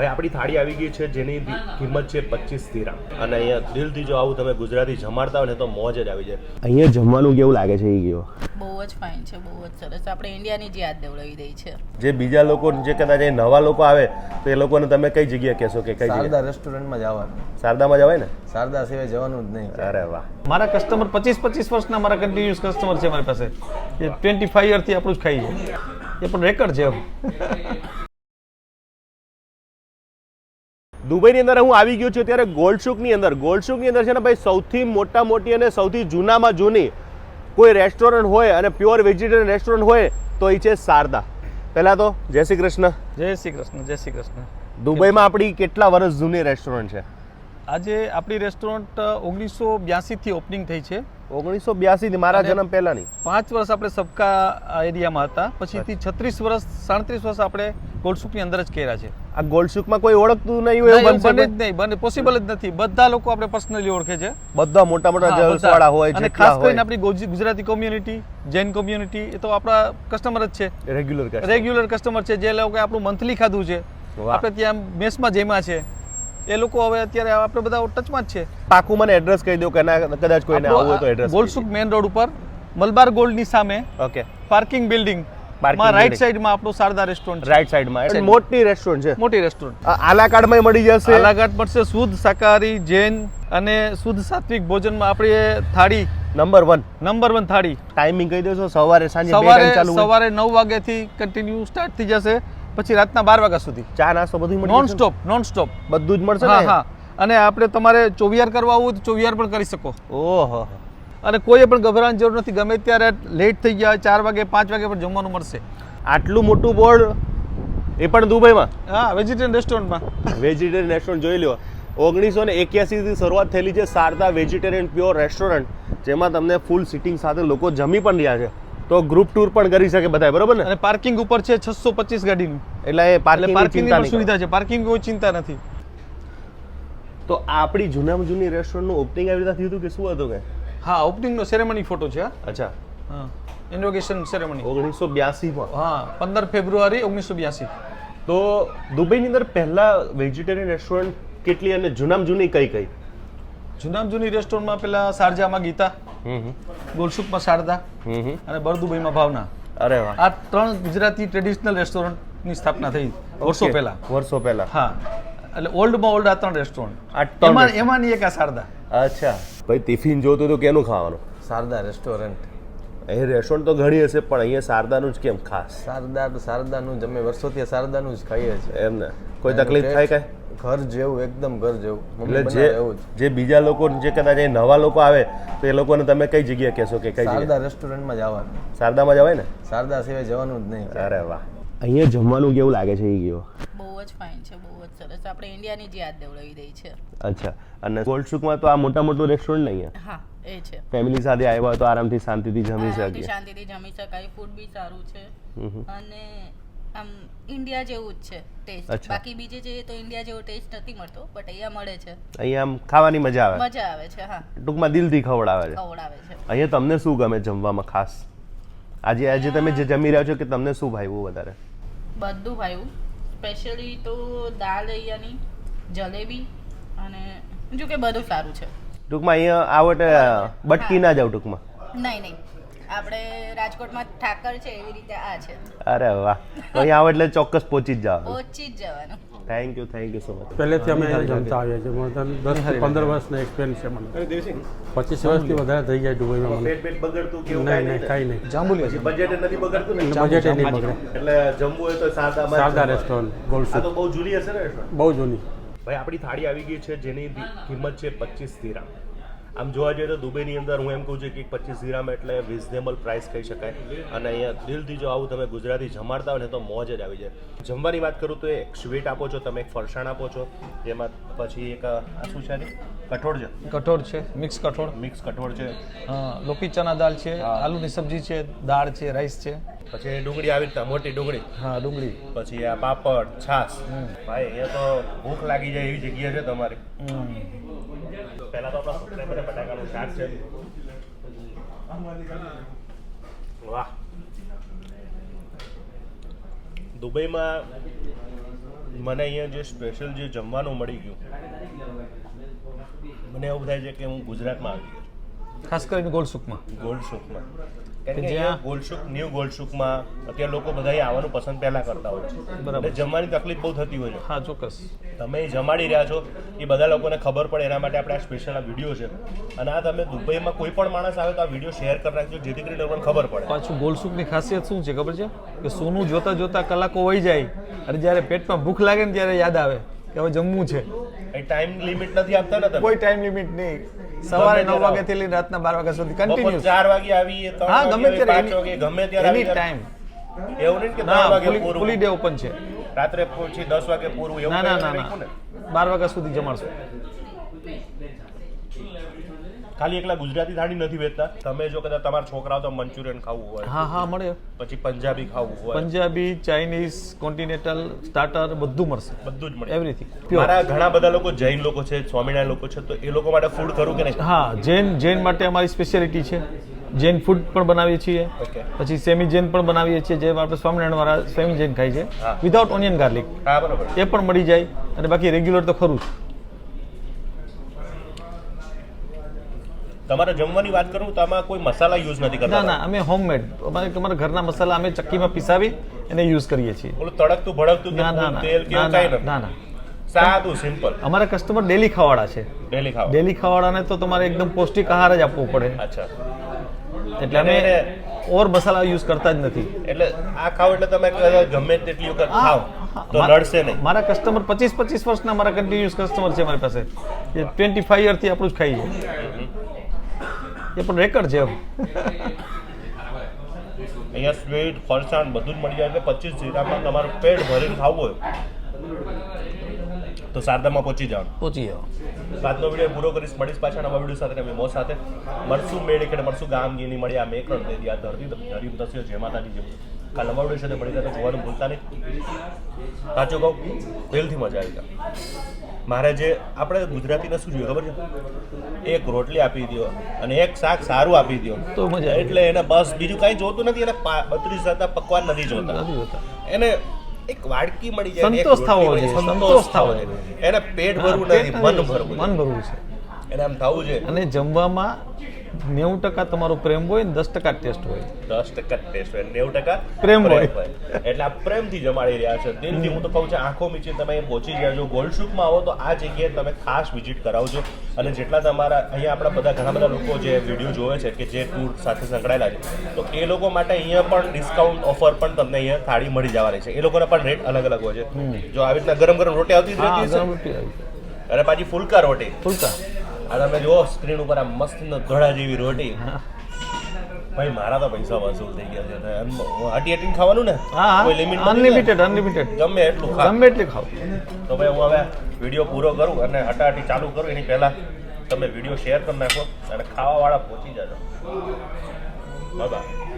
ભાઈ આપણી થાળી આવી ગઈ છે જેની કિંમત છે પચીસ ધીરામ અને અહીંયા દિલથી જો આવું તમે ગુજરાતી જમાડતા હોય ને તો મોજ જ આવી જાય. અહીંયા જમવાનું કેવું લાગે છે એ ગયો બહુ જ ફાઇન છે બહુ જ સરસ. આપણે ઇન્ડિયાની જ યાદ દેવડાવી દઈ છે જે બીજા લોકો જે કદાચ નવા લોકો આવે તો એ લોકોને તમે કઈ જગ્યાએ કહેશો કે કઈ શારદા રેસ્ટોરન્ટમાં જવાનું. શારદામાં જવાય ને? શારદા સિવાય જવાનું જ નહીં. અરે વાહ. મારા કસ્ટમર પચીસ પચીસ વર્ષના મારા કન્ટિન્યુઅસ કસ્ટમર છે મારી પાસે. એ ટ્વેન્ટી ફાઈવ યરથી આપણું જ ખાઈ છે. એ પણ રેકર્ડ છે દુબઈની અંદર હું આવી ગયો છું ત્યારે ગોલ્ડશુકની અંદર. ગોલ્ડશુકની અંદર છે ને ભાઈ સૌથી મોટા મોટી અને સૌથી જૂનામાં જૂની કોઈ રેસ્ટોરન્ટ હોય અને પ્યોર વેજીટેરિયન રેસ્ટોરન્ટ હોય તો એ છે શારદા. પહેલાં તો જય શ્રી કૃષ્ણ. જય શ્રી કૃષ્ણ જય શ્રી કૃષ્ણ. દુબઈમાં આપણી કેટલા વર્ષ જૂની રેસ્ટોરન્ટ છે? આજે આપણી રેસ્ટોરન્ટ ઓગણીસો બ્યાસીથી ઓપનિંગ થઈ છે. ઓગણીસો બ્યાસીથી મારા જન્મ પહેલાંની. પાંચ વર્ષ આપણે સબકા એરિયામાં હતા. પછીથી છત્રીસ વર્ષ સાડત્રીસ વર્ષ આપણે ગોલ્ડસુકની અંદર જ કર્યા છે. આ ગોલ્ડશુકમાં કોઈ ઓળખતું નહીં હોય એવું બને જ નહીં બને પોસિબલ જ નથી. બધા લોકો આપણે પર્સનલી ઓળખે છે. બધા મોટા મોટા જલસવાળા હોય અને ખાસ કરીને આપણી ગુજરાતી કોમ્યુનિટી જૈન કોમ્યુનિટી એ તો આપણા કસ્ટમર જ છે. રેગ્યુલર રેગ્યુલર કસ્ટમર છે જે લોકો આપણું મંથલી ખાધું છે. આપણે ત્યાં મેસમાં જેમાં છે. એ લોકો હવે અત્યારે આપણે બધા ટચમાં જ છે. પાકું મને એડ્રેસ કહી દો કે ના કદાચ કોઈને આવું હોય તો એડ્રેસ ગોલ્ડસુક મેઇન રોડ ઉપર મલબાર ગોલ્ડની સામે ઓકે પાર્કિંગ બિલ્ડિંગ માં રાઈટ સાઈડમાં આપણું શારદા રેસ્ટોરન્ટ છે. રાઈટ સાઈડમાં એટલે મોટી રેસ્ટોરન્ટ છે. મોટી રેસ્ટોરન્ટ આલાકાડમાં મળી જશે. આલાકાડ મળશે શુદ્ધ શાકાહારી જૈન અને શુદ્ધ સાત્વિક ભોજનમાં આપણી થાળી. નંબર વન નંબર વન થાળી. ટાઈમિંગ કહી દેશો સવારે સાંજે સવારે સવારે નવ વાગ્યાથી કન્ટિન્યુ સ્ટાર્ટ થઈ જશે. પછી રાતના બાર વાગ્યા સુધી. ચા નાસ્તો બધું મળી નોન સ્ટોપ નોન સ્ટોપ બધું જ મળશે હા હા. અને આપણે તમારે ચોવિયાર કરવા હોય તો ચોવિયાર પણ કરી શકો. ઓહો. અને કોઈ પણ ગભરાવાની જરૂર નથી. ગમે ત્યારે લેટ થઈ ગયા હોય, ચાર વાગે પાંચ વાગે પણ જમવાનું મળશે. આટલું મોટું બોર્ડ એ પણ દુબઈમાં? હા વેજીટેરિયન રેસ્ટોરન્ટમાં વેજીટેરિયન રેસ્ટોરન્ટ જોઈ લો ઓગણીસો ને એક્યાસીથી શરૂઆત થયેલી છે શારદા વેજીટેરિયન પ્યોર રેસ્ટોરન્ટ જેમાં તમને ફૂલ સિટિંગ સાથે લોકો જમી પણ રહ્યા છે. તો ગ્રુપ ટૂર પણ કરી શકે બધા બરોબર ને? અને પાર્કિંગ ઉપર છે છસો પચીસ ગાડીનું. એટલે એ પાર્કિંગ પાર્કિંગની સુવિધા છે. પાર્કિંગ કોઈ ચિંતા નથી. તો આપણી જૂનામાં જૂની રેસ્ટોરન્ટનું ઓપનિંગ આવી રીતે થયું હતું કે શું હતું કે? હા ઓપનિંગનો સેરેમની ફોટો છે અચ્છા. હા. ઇન્વોકેશન સેરેમની ઓગણીસો બ્યાસીમાં. હા પંદર ફેબ્રુઆરી ઓગણીસો બ્યાસી. તો દુબઈની અંદર પહેલા વેજીટેરિયન રેસ્ટોરન્ટ કેટલી અને જૂનામ જૂની કઈ કઈ? જૂનામ જૂની રેસ્ટોરન્ટમાં પેલા શારજામાં ગીતા ગોલસુકમાં શારદા અને બરદુબઈમાં ભાવના. અરે વાહ. આ ત્રણ ગુજરાતી ટ્રેડિશનલ રેસ્ટોરન્ટની સ્થાપના થઈ વર્ષો પહેલા. વર્ષો પહેલા. હા. એટલે ઓલ્ડમાં ઓલ્ડ આ ત્રણ રેસ્ટોરન્ટ એમાં. એમાંની એક આ શારદા. અચ્છા. ભાઈ ટિફિન જોતું તો કેનું ખાવાનું? શારદા રેસ્ટોરન્ટ અહીં રેસ્ટોરન્ટ તો ઘણી હશે પણ અહીંયા શારદાનું જ કેમ ખાસ? શારદા તો શારદાનું જ અમે વર્ષોથી શારદાનું જ ખાઈએ છીએ. એમ ને? કોઈ તકલીફ થાય કાંઈ? ઘર જેવું એકદમ ઘર જેવું. એટલે જે જે. બીજા લોકો જે કદાચ અહીં નવા લોકો આવે તો એ લોકોને તમે કઈ જગ્યાએ કહેશો કે કઈ શારદા રેસ્ટોરન્ટમાં જવાનું શારદામાં જવાય ને? શારદા સિવાય જવાનું જ નહીં. અરે વાહ. અહીંયા જમવાનું કેવું લાગે છે એ ગયો બહુ જ ફાઇન છે બહુ જ સરસ. આપણે ઇન્ડિયાની જ યાદ દેવડાવી દઈ છે અચ્છા. અને ગોલ્ડ સુકમાં તો આ મોટા મોટું રેસ્ટોરન્ટ નહીં હા એ છે. ફેમિલી સાથે આવ્યા હોય તો આરામથી શાંતિથી જમી શકાય શકીએ. શાંતિથી જમી શકાય. ફૂડ બી સારું છે. અને આમ ઇન્ડિયા જેવું જ છે ટેસ્ટ બાકી બીજે જે તો ઇન્ડિયા જેવો ટેસ્ટ નથી મળતો બટ અહીંયા મળે છે. અહીંયા આમ ખાવાની મજા આવે. મજા આવે છે હા. ટૂંકમાં દિલથી ખવડાવે છે. ખવડાવે છે. અહીંયા તમને શું ગમે જમવામાં ખાસ? આજે આજે તમે જે જમી રહ્યા છો કે તમને શું ભાવ્યું વધારે? બધું ભાવ્યું. સ્પેશિયલી તો દાલ અહીંયાની જલેબી અને જો કે બધું સારું છે. ટૂંકમાં અહીંયા એટલે બટકી ના જાવ ટૂંકમાં? નહીં નહીં. આપણે રાજકોટમાં ઠાકર છે એવી રીતે આ છે. અરે વાહ. અહીં આવો એટલે ચોક્કસ પહોંચી જ જાવ પહોંચી જ જવાનું. Thank you thank you so much પહેલેથી અમે જમતા આવીએ છીએ. મોર તો દસથી પંદર વર્ષનો એક્સપિરિયન્સ છે મને. પચીસ વર્ષથી વધારે થઈ જાય દુબઈમાં મને. પેટ પેટ બગડતું કેવું નહીં નહીં કાંઈ નહીં. જાંબુલી પછી બજેટ નથી બગડતું ને? બજેટ નહીં બગડે. એટલે જમવું હોય તો સાદા સાદા રેસ્ટોરન્ટ ગોલ્ડ તો બહુ જૂની હશે ને? બહુ જૂની. ભાઈ આપણી થાળી આવી ગઈ છે જેની કિંમત છે પચીસ ધીરામ આમ જોવા જઈએ તો દુબઈની અંદર હું એમ કહું છું કે પચીસ ગ્રામ એટલે રિઝનેબલ પ્રાઇસ કહી શકાય. અને અહીંયા દિલથી જો આવું તમે ગુજરાતી જમાડતા હોય ને તો મોજ જ આવી જાય. જમવાની વાત કરું તો એક સ્વીટ આપો છો તમે એક ફરસાણ આપો છો જેમાં પછી એક આ શું છે? કઠોળ છે. કઠોળ છે મિક્સ કઠોળ. મિક્સ કઠોળ છે. લોકી ચના દાળ છે આલુની સબ્જી છે દાળ છે રાઈસ છે. પછી ડુંગળી આવી રીતના મોટી ડુંગળી. હા ડુંગળી. પછી આ પાપડ છાસ ભાઈ એ તો ભૂખ લાગી જાય એવી જગ્યા છે તમારી. પહેલા તો આપણા સબસ્ક્રાઈબરે બટાકાનું શાક છે. વાહ. દુબઈમાં મને અહીંયા જે સ્પેશિયલ જે જમવાનું મળી ગયું મને એવું થાય છે કે હું ગુજરાતમાં આવી ગયો. ખાસ કરીને ગોલસુકમાં કે કારણ કે જ્યાં- શોપ ન્યૂ ગોલ્ડ અત્યારે લોકો બધા આવવાનું પસંદ પહેલા કરતા હોય છે. બરાબર. જમવાની તકલીફ બહુ થતી હોય છે. હા ચોક્કસ. તમે જમાડી રહ્યા છો એ બધા લોકોને ખબર પડે એના માટે આપણે આ સ્પેશિયલ આ વીડિયો છે. અને આ તમે દુબઈમાં કોઈ પણ માણસ આવે તો આ વીડિયો શેર કરી રાખજો જેથી કરીને લોકોને ખબર પડે. પાછું ગોલસુકની ખાસિયત શું છે ખબર છે? કે સોનું જોતા જોતા કલાકો વહી જાય અને જ્યારે પેટમાં ભૂખ લાગે ને ત્યારે યાદ આવે કે હવે જમવું છે. ટાઈમ લિમિટ નથી આપતા ને કોઈ ટાઈમ લિમિટ નહીં. સવારે નવ વાગે થી લઈને રાતના બાર વાગ્યા સુધી બપોર કન્ટિન્યુઅસ ચાર વાગે આવીએ હા ગમે ત્યારે ગમે ત્યારે એની ટાઈમ એવું નહીં કે ના વાગે પૂરું. ફૂલી ડે ઓપન છે. રાત્રે પછી દસ વાગે પૂરું એવું ના ને ના? બાર વાગ્યા સુધી જમાડશો. ખાલી એકલા ગુજરાતી થાળી નથી વેચતા. તમે જો કદાચ તમારા છોકરાઓ તો મંચુરિયન ખાવું હોય હા હા મળે. પછી પંજાબી ખાવું હોય. પંજાબી ચાઇનીઝ કોન્ટિનેન્ટલ સ્ટાર્ટર બધું મળશે. બધું જ મળે. એવરીથિંગ મારા ઘણા બધા લોકો જૈન લોકો છે સ્વામિનારાયણ લોકો છે તો એ લોકો માટે ફૂડ કરું કે નહીં? હા જૈન જૈન માટે અમારી સ્પેશિયાલિટી છે. જૈન ફૂડ પણ બનાવીએ છીએ. પછી સેમી જૈન પણ બનાવીએ છીએ જે આપણે સ્વામિનારાયણ વાળા સેમી જૈન ખાય છે. વિધાઉટ ઓનિયન ગાર્લિક એ પણ મળી જાય અને બાકી રેગ્યુલર તો ખરું જ. તમારે જમવાની વાત કરું તો આમાં કોઈ મસાલા યુઝ નથી કરતા ના અમે હોમમેડ અમારે તમારા ઘરના મસાલા અમે ચક્કીમાં પીસાવી એને યુઝ કરીએ છીએ. ઓલું તડકતું ભડકતું ના ના તેલ કે કાંઈ ના ના સાદું સિમ્પલ અમારા કસ્ટમર ડેલી ખાવાળા છે. ડેલી ખાવા. ડેલી ખાવાડાને તો તમારે એકદમ પૌષ્ટિક આહાર જ આપવો પડે. અચ્છા. એટલે અમે ઓર મસાલા યુઝ કરતા જ નથી. એટલે આ ખાવ એટલે તમે ગમે તેટલી વખત ખાવ તો મારા- નહીં. મારા કસ્ટમર પચીસ પચીસ વર્ષના મારા કન્ટિન્યુઅસ કસ્ટમર છે મારી પાસે. એ ટ્વેન્ટી ફાઈવ યરથી આપણું જ ખાઈએ એ પણ રેકર્ડ છે અહીંયા સ્વીટ ફરસાણ બધું જ મળી જાય એટલે પચીસ જીરામાં તમારું પેટ ભરીને ખાવું હોય તો શારદામાં પહોંચી જાઓ પહોંચી જાઓ આજનો વીડિયો પૂરો કરીશ મળીશ પાછા નવા વીડિયો સાથે અમે મો સાથે મળશું મેળ કે મળશું ગામ ગીની મળ્યા મેં એક દે આ ધરતી ધરી તસ્યો જય માતાજી જેવું કાલ છે મળી ગયા તો જોવાનું ભૂલતા નહીં. સાચો કહું દિલથી મજા આવી ગયા મારે જે આપણે ગુજરાતીને શું જોઈએ ખબર છે? એક રોટલી આપી દો અને એક શાક સારું આપી દો તો મજા એટલે એને બસ બીજું કાંઈ જોતું નથી એને બત્રીસ હતા પકવાન નથી જોતા. એને એક વાડકી મળી જાય સંતોષ થવો જોઈએ, સંતોષ થવો જોઈએ. એને પેટ ભરવું નથી નથી, મન ભરવું મન ભરવું છે. એને આમ થવું છે અને જમવામાં નેવું ટકા તમારો પ્રેમ હોય ને દસ ટકા ટેસ્ટ હોય. દસ ટકા ટેસ્ટ હોય નેવું ટકા પ્રેમ હોય. એટલે આ પ્રેમથી જમાડી રહ્યા છે. દિલથી હું તો કહું છું આંખો મીચી તમે અહીં પહોંચી ગયા છો. ગોલ્ડ શૂટમાં આવો તો આ જગ્યાએ તમે ખાસ વિઝિટ કરાવજો. અને જેટલા તમારા અહીંયા આપણા બધા ઘણા બધા લોકો જે વીડિયો જોવે છે કે જે ટૂર સાથે સંકળાયેલા છે તો એ લોકો માટે અહીંયા પણ ડિસ્કાઉન્ટ ઓફર પણ તમને અહીંયા થાળી મળી જવાની છે. એ લોકોના પણ રેટ અલગ અલગ હોય છે. જો આવી રીતના ગરમ ગરમ રોટી આવતી રહેતી રોટી અને પાછી ફુલકા રોટી ફૂલકા. આ તમે જુઓ સ્ક્રીન ઉપર આ મસ્ત ઘડા જેવી રોટી. ભાઈ મારા તો પૈસા વસૂલ થઈ ગયા છે. હટી હટીને ખાવાનું ને? હા કોઈ લિમિટ અનલિમિટેડ અનલિમિટેડ ગમે એટલું ખા. ગમે એટલું ખાવ તો ભાઈ હું હવે વીડિયો પૂરો કરું અને હટાહટી ચાલુ કરું. એની પહેલા તમે વીડિયો શેર કરી નાખો અને ખાવાવાળા પહોંચી જાજો. બાય